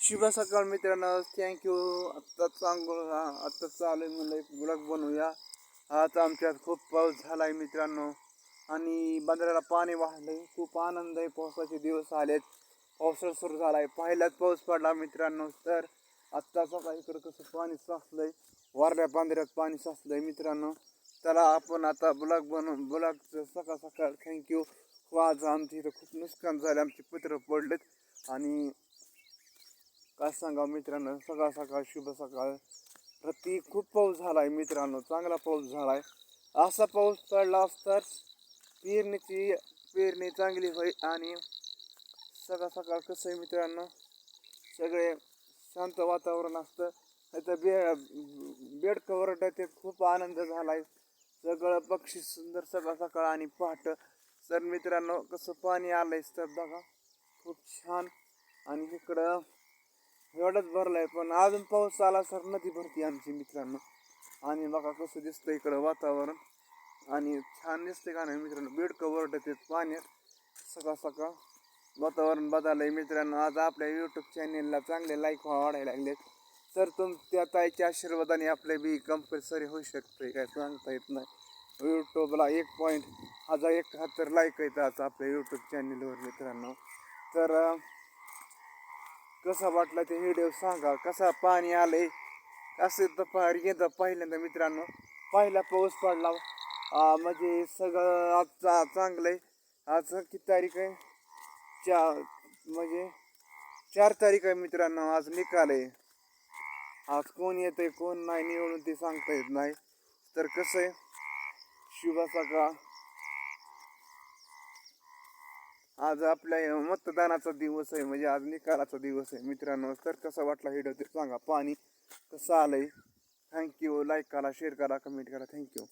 शुभ सकाळ मित्रांनो. थँक्यू आत्ता चांगलं आत्ता चालू आहे म्हणलं एक ब्लॉग बनवूया. आज आमच्यात खूप पाऊस झाला आहे मित्रांनो. आणि बंदराला पाणी वाहलंय. खूप आनंद आहे पावसाचे दिवस आलेत. पावसाळा सुरू झाला आहे पहिलाच पाऊस पडला मित्रांनो. तर आत्ता सकाळी इकडं कसं पाणी साचलंय. वारल्या बांधऱ्यात पाणी साचलंय मित्रांनो. त्याला आपण आता ब्लॉग बनवून ब्लॉगचं सकाळ सकाळ थँक्यू हो, आज आमच्या इथं खूप नुकसान झालं. आमचे पत्र पडलेत. आणि काय सांगा मित्रांनो? सकाळ सकाळ शुभ सकाळ. प्रति खूप पाऊस झाला आहे मित्रांनो. चांगला पाऊस झाला आहे असा पाऊस पडला असताच पेरणीची पेरणी चांगली होईल आणि सकाळ सकाळ कसं आहे मित्रांनो? सगळे शांत वातावरण असतं. इथं बे बेडकं ते खूप आनंद झाला आहे सगळं पक्षी सुंदर सकाळ सकाळ आणि पहाट. तर मित्रांनो कसं पाणी आलं आहे तर बघा. खूप छान. आणि इकडं एवढंच भरलंय पण अजून पाऊस आला सर नदी भरती आमची मित्रांनो. आणि बघा कसं दिसतं इकडं वातावरण. आणि छान दिसतंय का नाही मित्रांनो? बेडकं ओरडत पाण्यात. सकाळ सकाळ वातावरण बदललंय मित्रांनो. आज आपल्या यूट्यूब चॅनेलला चांगले लाईक वाढायला लागलेत. तर तुम त्या ताईच्या आशीर्वादाने आपले बी कंपल्सरी होऊ शकते काय सांगता येत नाही. यूट्यूबला एक पॉईंट हजार एकाहत्तर लाईक येतात आज आपल्या यूट्यूब चॅनेलवर मित्रांनो. तर कसा वाटला ते व्हिडिओ सांगा कसा पाणी आलंय कसं तर फार येतं पहिल्यांदा मित्रांनो पहिला पाऊस पडला. म्हणजे सगळं आजचा चांगलं आहे आज किती तारीख आहे? चा म्हणजे चार तारीख आहे मित्रांनो आज निकाल आहे आज कोण येतंय कोण नाही निवडून ते सांगता येत नाही. तर कसं आहे शुभ सकाळ. आज आपल्या मतदानाचा दिवस आहे म्हणजे आज निकालाचा दिवस आहे. मित्रांनो तर कसा वाटला व्हिडिओ ते सांगा. पाणी कसं आलंय? थँक्यू लाईक करा शेअर करा कमेंट करा. Thank you